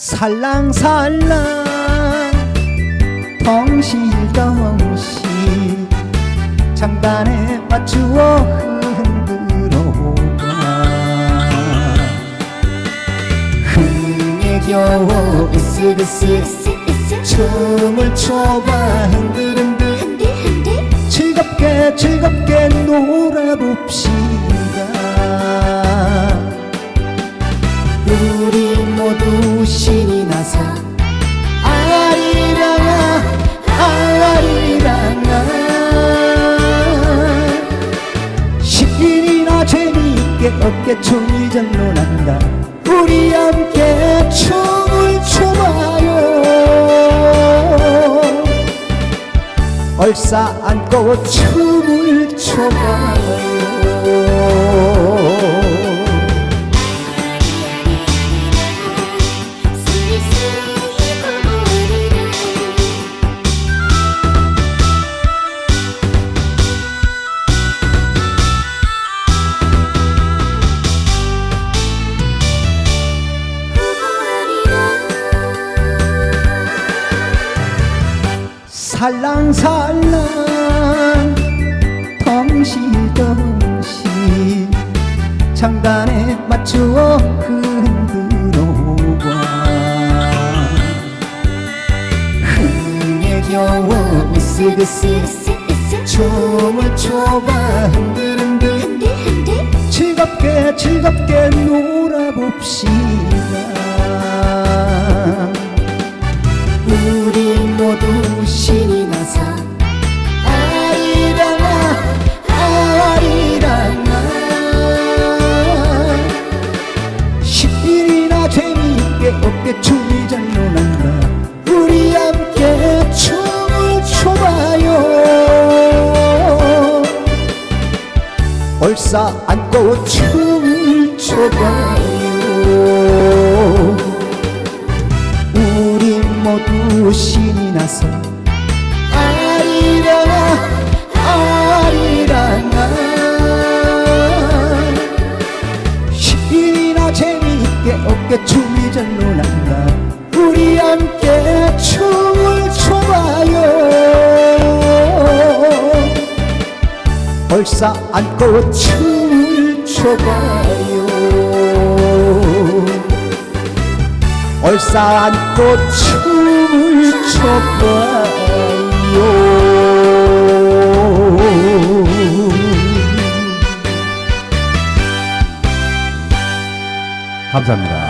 살랑살랑 덩실덩실 장단에 맞추어 흔들어봐. 흥에 겨워 으쓱으쓱 춤을 춰봐. 흔들흔들. 즐겁게 즐겁게 놀아봅시다 어깨춤이 전론한다. 우리 함께 춤을 춰봐요? 얼싸 안고 춤을 춰봐요 살랑살랑 덩실덩실 장단에 맞추어 흔들어봐. 흥에 겨워 으쓱으쓱 춤을 춰봐. 흔들흔들. 즐겁게 즐겁게 놀아봅시다 재미있게 어깨 춤이 장난한다. 우리 함께 춤을 춰봐요. 얼싸 안고 춤을 춰봐요. 우리 모두 신이 나서 아리랑 절로 난다 우리 함께 춤을 춰봐요. 얼싸 안고 춤을 춰봐요. 얼싸 안고 춤을 춰봐요. 감사합니다.